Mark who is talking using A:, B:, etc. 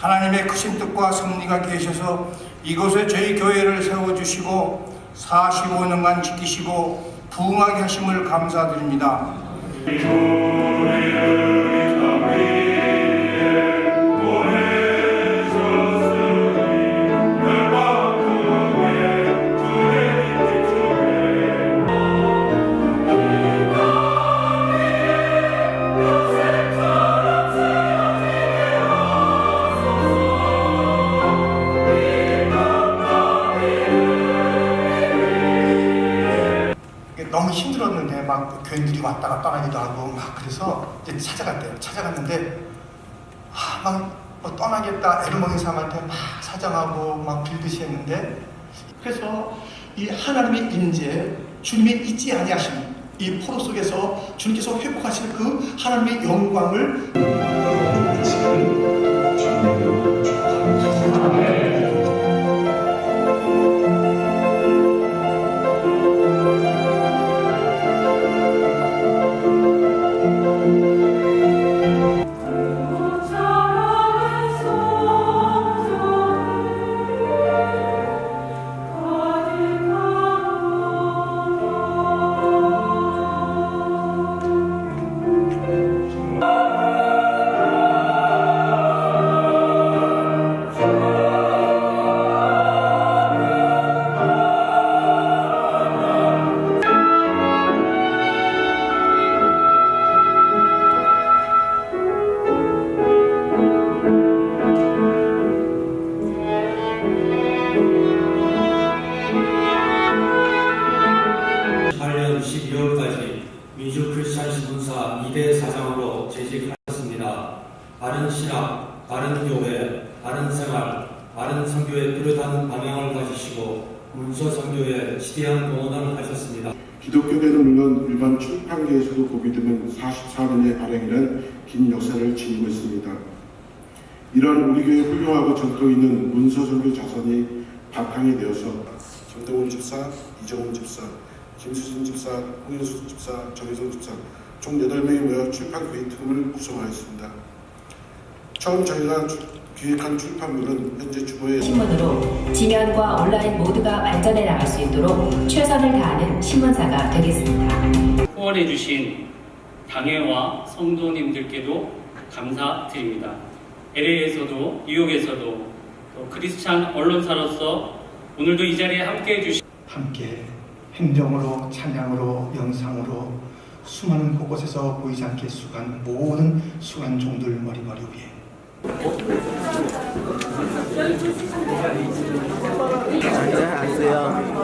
A: 하나님의 크신 뜻과 섭리가 계셔서 이곳에 저희 교회를 세워주시고 45년간 지키시고 부흥하게 하심을 감사드립니다. 막그 교인들이 왔다가 떠나기도 하고 막 그래서 이제 찾아갔대요. 찾아갔는데 아, 막뭐 떠나겠다 에르모니 사람한테 막 사정하고 막 빌듯이 했는데 그래서 이 하나님의 인재 주님이 잊지 아니하심 이 포로 속에서 주님께서 회복하실 그 하나님의 영광을
B: 팔 신문사 2대 사장으로 재직하셨습니다. 바른 신학, 바른 교회, 바른 생활, 바른 선교의 뚜렷한 방향을 가지시고 문서 선교에 지대한 공헌을 하셨습니다.
C: 기독교계는 물론 일반 출판계에서도 보게 되면 44년의 발행이란 긴 역사를 지니고 있습니다. 이러한 우리 교회 훌륭하고 전통 있는 문서 선교 자산이 바탕이 되어서 김동훈 집사, 이정훈 집사, 김수진 집사, 홍인수 집사, 정혜성 집사 총 8명이 모여 출판 팀을 구성하였습니다. 처음 저희가 주- 기획한 출판물은 현재 주보에
D: 신문으로 지면과 온라인 모두가 발전해 나갈 수 있도록 최선을 다하는 신문사가 되겠습니다.
E: 후원해 주신 당회와 성도님들께도 감사드립니다. LA에서도 뉴욕에서도 또 크리스찬 언론사로서 오늘도 이 자리에 함께해 주신
A: 함께 행정으로 찬양으로 영상으로 수많은 곳곳에서 보이지 않게 수간 모든 수간 종들 머리머리 위에
F: 안녕하세요.